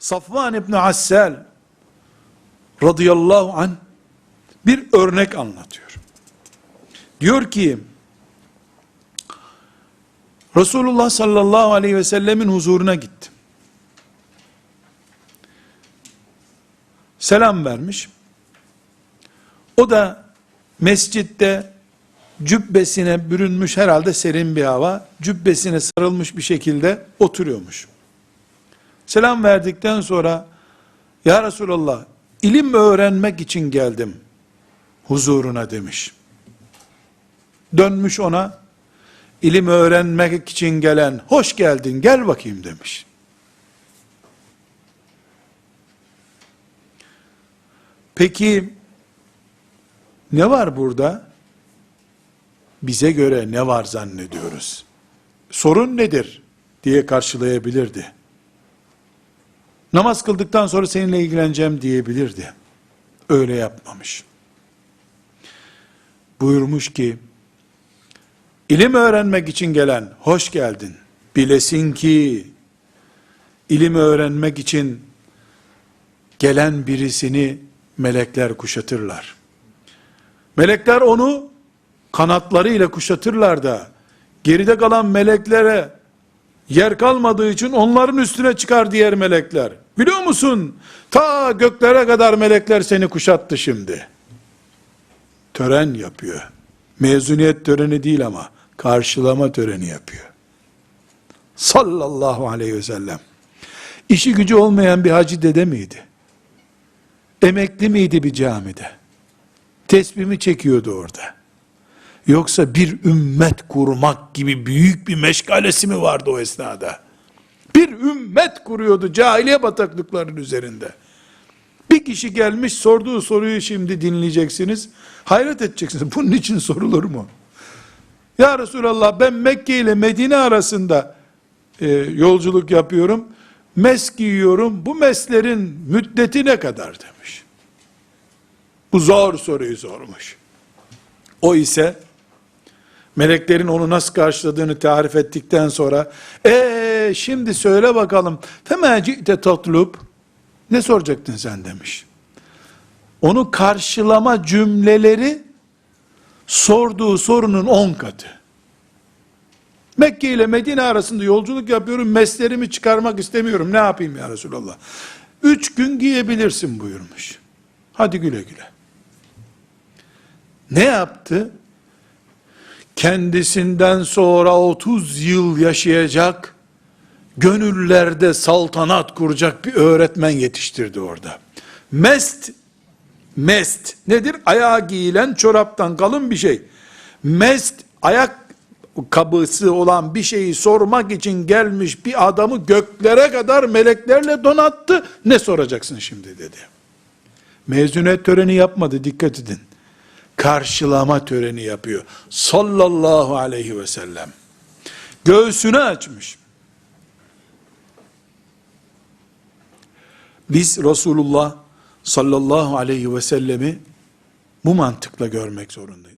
Safvan İbni Assal radıyallahu an bir örnek anlatıyor. Diyor ki Resulullah sallallahu aleyhi ve sellemin huzuruna gittim. Selam vermiş. O da mescitte cübbesine bürünmüş herhalde serin bir hava, cübbesine sarılmış bir şekilde oturuyormuş. Selam verdikten sonra, Ya Resulallah, ilim öğrenmek için geldim huzuruna demiş. Dönmüş ona, ilim öğrenmek için gelen, hoş geldin gel bakayım demiş. Peki, ne var burada? Bize göre ne var zannediyoruz? Sorun nedir? diye karşılayabilirdi. Namaz kıldıktan sonra seninle ilgileneceğim diyebilirdi. Öyle yapmamış. Buyurmuş ki, ilim öğrenmek için gelen, hoş geldin. Bilesin ki, ilim öğrenmek için gelen birisini melekler kuşatırlar. Melekler onu kanatlarıyla kuşatırlar da, geride kalan meleklere yer kalmadığı için onların üstüne çıkar diğer melekler. Biliyor musun? Ta göklere kadar melekler seni kuşattı şimdi. Tören yapıyor. Mezuniyet töreni değil ama karşılama töreni yapıyor. Sallallahu aleyhi ve sellem. İşi gücü olmayan bir hacı dede miydi? Emekli miydi bir camide? Tesbimi çekiyordu orada. Yoksa bir ümmet kurmak gibi büyük bir meşgalesi mi vardı o esnada? Bir ümmet kuruyordu cahiliye bataklıklarının üzerinde. Bir kişi gelmiş sorduğu soruyu şimdi dinleyeceksiniz. Hayret edeceksiniz. Bunun için sorulur mu? Ya Resulallah ben Mekke ile Medine arasında e, yolculuk yapıyorum. Mes giyiyorum. Bu meslerin müddeti ne kadar demiş. Bu zor soruyu sormuş. O ise meleklerin onu nasıl karşıladığını tarif ettikten sonra ee şimdi söyle bakalım femecite tatlub ne soracaktın sen demiş. Onu karşılama cümleleri sorduğu sorunun on katı. Mekke ile Medine arasında yolculuk yapıyorum, meslerimi çıkarmak istemiyorum. Ne yapayım ya Resulallah? Üç gün giyebilirsin buyurmuş. Hadi güle güle. Ne yaptı? Kendisinden sonra 30 yıl yaşayacak, gönüllerde saltanat kuracak bir öğretmen yetiştirdi orada. Mest, mest nedir? Ayağa giyilen çoraptan kalın bir şey. Mest, ayak kabısı olan bir şeyi sormak için gelmiş bir adamı göklere kadar meleklerle donattı. Ne soracaksın şimdi dedi. Mezuniyet töreni yapmadı dikkat edin karşılama töreni yapıyor. Sallallahu aleyhi ve sellem. Göğsünü açmış. Biz Resulullah sallallahu aleyhi ve sellemi bu mantıkla görmek zorundayız.